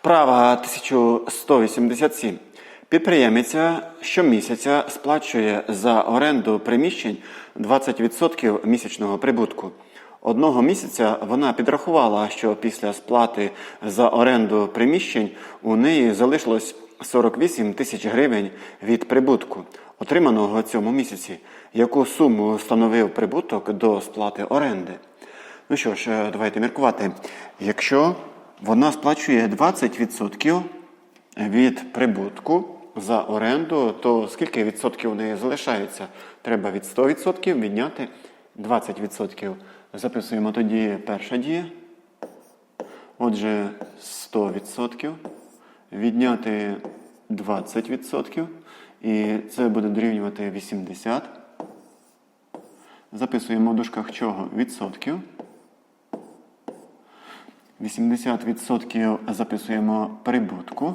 Вправа 1187. Підприємиця щомісяця сплачує за оренду приміщень 20% місячного прибутку. Одного місяця вона підрахувала, що після сплати за оренду приміщень у неї залишилось 48 тисяч гривень від прибутку, отриманого цьому місяці. Яку суму становив прибуток до сплати оренди? Ну що ж, е, давайте міркувати. Якщо вона сплачує 20% від прибутку за оренду, то скільки відсотків у неї залишається? Треба від 100% відняти 20%. Записуємо тоді перша дія. Отже, 100% відняти 20%. І це буде дорівнювати 80. Записуємо в дужках чого? Відсотків. 80% записуємо прибутку.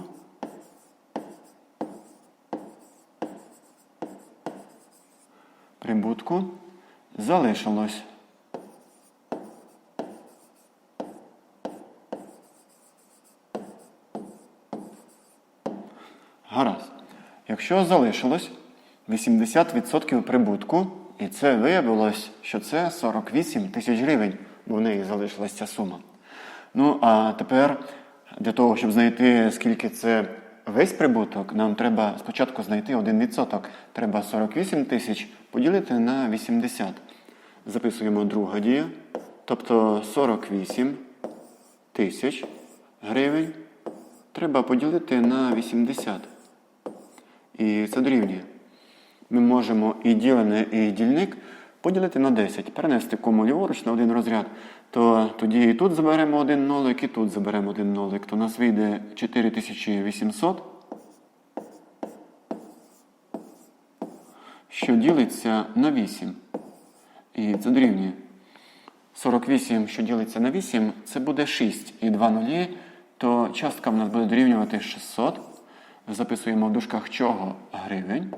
Прибутку залишилось. Гаразд. Якщо залишилось 80% прибутку, і це виявилось, що це 48 тисяч гривень, бо в неї залишилась ця сума. Ну, а тепер для того, щоб знайти, скільки це весь прибуток, нам треба спочатку знайти 1%. Треба 48 тисяч поділити на 80. Записуємо друга дія. Тобто 48 тисяч гривень треба поділити на 80. І це дорівнює. Ми можемо і ділене, і дільник поділити на 10, перенести кому ліворуч на один розряд, то тоді і тут заберемо один нолик, і тут заберемо один нолик, то у нас вийде 4800, що ділиться на 8. І це дорівнює. 48, що ділиться на 8, це буде 6 і 2 нулі, то частка в нас буде дорівнювати 600. Записуємо в дужках чого гривень.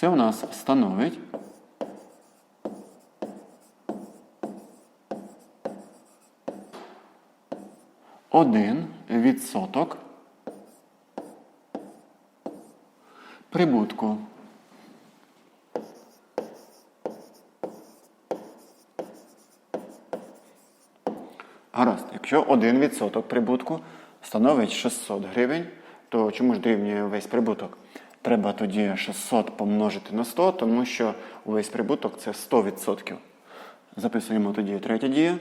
Це у нас становить один відсоток прибутку. Гаразд, якщо 1% прибутку становить 600 гривень, то чому ж дорівнює весь прибуток? Треба тоді 600 помножити на 100, тому що увесь прибуток це 100%. Записуємо тоді третя дія.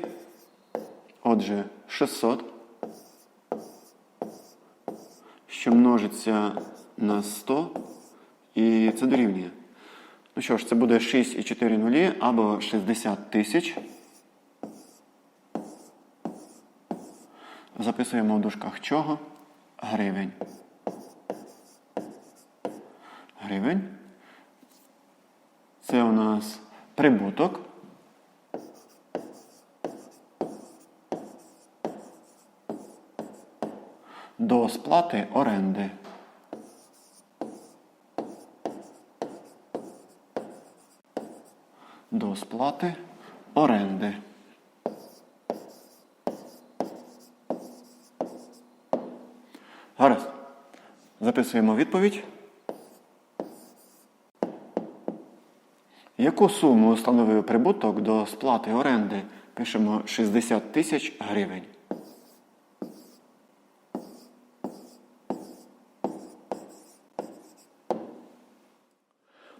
Отже, 600, що множиться на 100, і це дорівнює. Ну що ж, це буде 6,4 нулі або 60 тисяч. Записуємо в дужках чого? Гривень. Гривень. Це у нас прибуток. До сплати оренди. До сплати оренди. Гаразд. Записуємо відповідь. Яку суму становив прибуток до сплати оренди? Пишемо 60 тисяч гривень.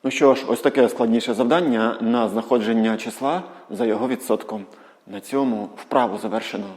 Ну що ж, ось таке складніше завдання на знаходження числа за його відсотком. На цьому вправу завершено.